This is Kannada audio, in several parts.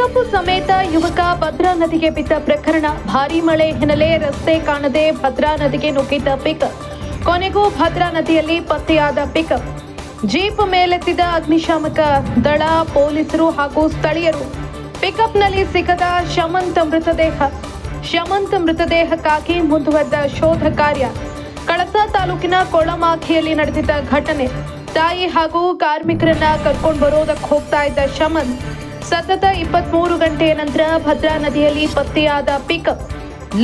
ಪಿಕಪ್ ಸಮೇತ ಯುವಕ ಭದ್ರಾ ನದಿಗೆ ಬಿದ್ದ ಪ್ರಕರಣ. ಭಾರಿ ಮಳೆ ಹಿನ್ನೆಲೆ ರಸ್ತೆ ಕಾಣದೆ ಭದ್ರಾ ನದಿಗೆ ನುಗ್ಗಿದ್ದ ಪಿಕಪ್ ಕೊನೆಗೂ ಭದ್ರಾ ನದಿಯಲ್ಲಿ ಪತ್ತೆಯಾದ ಪಿಕಪ್ ಜೀಪ್ ಮೇಲೆತ್ತಿದ ಅಗ್ನಿಶಾಮಕ ದಳ, ಪೊಲೀಸರು ಹಾಗೂ ಸ್ಥಳೀಯರು. ಪಿಕಪ್ನಲ್ಲಿ ಸಿಗದ ಶಮಂತ ಮೃತದೇಹ. ಶಮಂತ್ ಮೃತದೇಹಕ್ಕಾಗಿ ಮುಂದುವರೆದ ಶೋಧ ಕಾರ್ಯ. ಕಳಸ ತಾಲೂಕಿನ ಕೊಳಮಾಖಿಯಲ್ಲಿ ನಡೆದಿದ್ದ ಘಟನೆ. ತಾಯಿ ಹಾಗೂ ಕಾರ್ಮಿಕರನ್ನ ಕರ್ಕೊಂಡು ಬರೋದಕ್ಕೆ ಹೋಗ್ತಾ ಇದ್ದ ಶಮಂತ್. ಸತತ ಇಪ್ಪತ್ಮೂರು ಗಂಟೆಯ ನಂತರ ಭದ್ರಾ ನದಿಯಲ್ಲಿ ಪತ್ತೆಯಾದ ಪಿಕಪ್.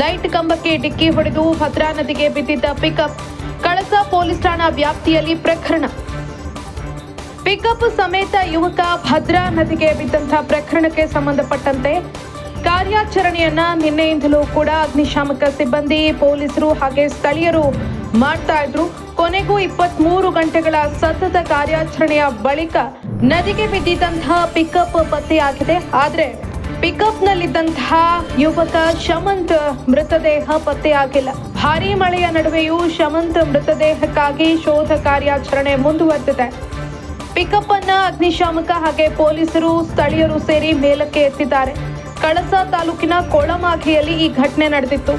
ಲೈಟ್ ಕಂಬಕ್ಕೆ ಡಿಕ್ಕಿ ಹೊಡೆದು ಭದ್ರಾ ನದಿಗೆ ಬಿದ್ದಿದ್ದ ಪಿಕಪ್ ಕಳಸಾ ಪೊಲೀಸ್ ಠಾಣಾ ವ್ಯಾಪ್ತಿಯಲ್ಲಿ ಪ್ರಕರಣ. ಪಿಕಪ್ ಸಮೇತ ಯುವಕ ಭದ್ರಾ ನದಿಗೆ ಬಿದ್ದಂತಹ ಪ್ರಕರಣಕ್ಕೆ ಸಂಬಂಧಪಟ್ಟಂತೆ ಕಾರ್ಯಾಚರಣೆಯನ್ನ ನಿನ್ನೆಯಿಂದಲೂ ಕೂಡ ಅಗ್ನಿಶಾಮಕ ಸಿಬ್ಬಂದಿ ಪೊಲೀಸರು ಹಾಗೆ ಸ್ಥಳೀಯರು ಮಾಡ್ತಾ ಇದ್ರು. ಕೊನೆಗೂ ಇಪ್ಪತ್ಮೂರು ಗಂಟೆಗಳ ಸತತ ಕಾರ್ಯಾಚರಣೆಯ ಬಳಿಕ ನದಿಗೆ ಬಿದ್ದಿದ್ದಂತಹ ಪಿಕಪ್ ಪತ್ತೆಯಾಗಿದೆ. ಆದ್ರೆ ಪಿಕಪ್ನಲ್ಲಿದ್ದಂತಹ ಯುವಕ ಶಮಂತ್ ಮೃತದೇಹ ಪತ್ತೆಯಾಗಿಲ್ಲ. ಭಾರೀ ಮಳೆಯ ನಡುವೆಯೂ ಶಮಂತ್ ಮೃತದೇಹಕ್ಕಾಗಿ ಶೋಧ ಕಾರ್ಯಾಚರಣೆ ಮುಂದುವರೆದಿದೆ. ಪಿಕಪ್ ಅನ್ನ ಅಗ್ನಿಶಾಮಕ ಹಾಗೆ ಪೊಲೀಸರು ಸ್ಥಳೀಯರು ಸೇರಿ ಮೇಲಕ್ಕೆ ಎತ್ತಿದ್ದಾರೆ. ಕಳಸ ತಾಲೂಕಿನ ಕೊಳಮಾಖಿಯಲ್ಲಿ ಈ ಘಟನೆ ನಡೆದಿತ್ತು.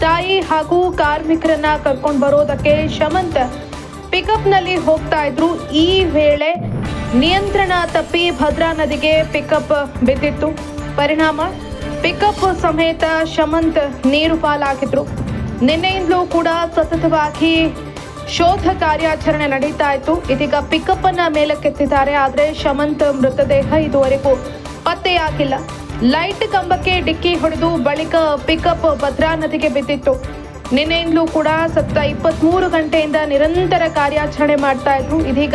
ತಾಯಿ ಹಾಗೂ ಕಾರ್ಮಿಕರನ್ನ ಕರ್ಕೊಂಡು ಬರೋದಕ್ಕೆ ಶಮಂತ್ ಪಿಕಪ್ನಲ್ಲಿ ಹೋಗ್ತಾ ಇದ್ರು. ಈ ವೇಳೆ ನಿಯಂತ್ರಣ ತಪ್ಪಿ ಭದ್ರಾ ನದಿಗೆ ಪಿಕಪ್ ಬಿದ್ದಿತ್ತು. ಪರಿಣಾಮ, ಪಿಕಪ್ ಸಮೇತ ಶಮಂತ್ ನೀರು ಪಾಲಾಗಿದ್ರು. ನಿನ್ನೆಯಿಂದಲೂ ಕೂಡ ಸತತವಾಗಿ ಶೋಧ ಕಾರ್ಯಾಚರಣೆ ನಡೀತಾ ಇತ್ತು. ಇದೀಗ ಪಿಕಪ್ ಅನ್ನ ಮೇಲಕ್ಕೆತ್ತಿದ್ದಾರೆ, ಆದರೆ ಶಮಂತ್ ಮೃತದೇಹ ಇದುವರೆಗೂ ಪತ್ತೆಯಾಗಿಲ್ಲ. ಲೈಟ್ ಕಂಬಕ್ಕೆ ಡಿಕ್ಕಿ ಹೊಡೆದು ಬಳಿಕ ಪಿಕಪ್ ಭದ್ರಾ ನದಿಗೆ ಬಿದ್ದಿತ್ತು. ನಿನ್ನೆಯಿಂದಲೂ ಕೂಡ ಸತ್ತ ಇಪ್ಪತ್ಮೂರು ಗಂಟೆಯಿಂದ ನಿರಂತರ ಕಾರ್ಯಾಚರಣೆ ಮಾಡ್ತಾ ಇದ್ರು. ಇದೀಗ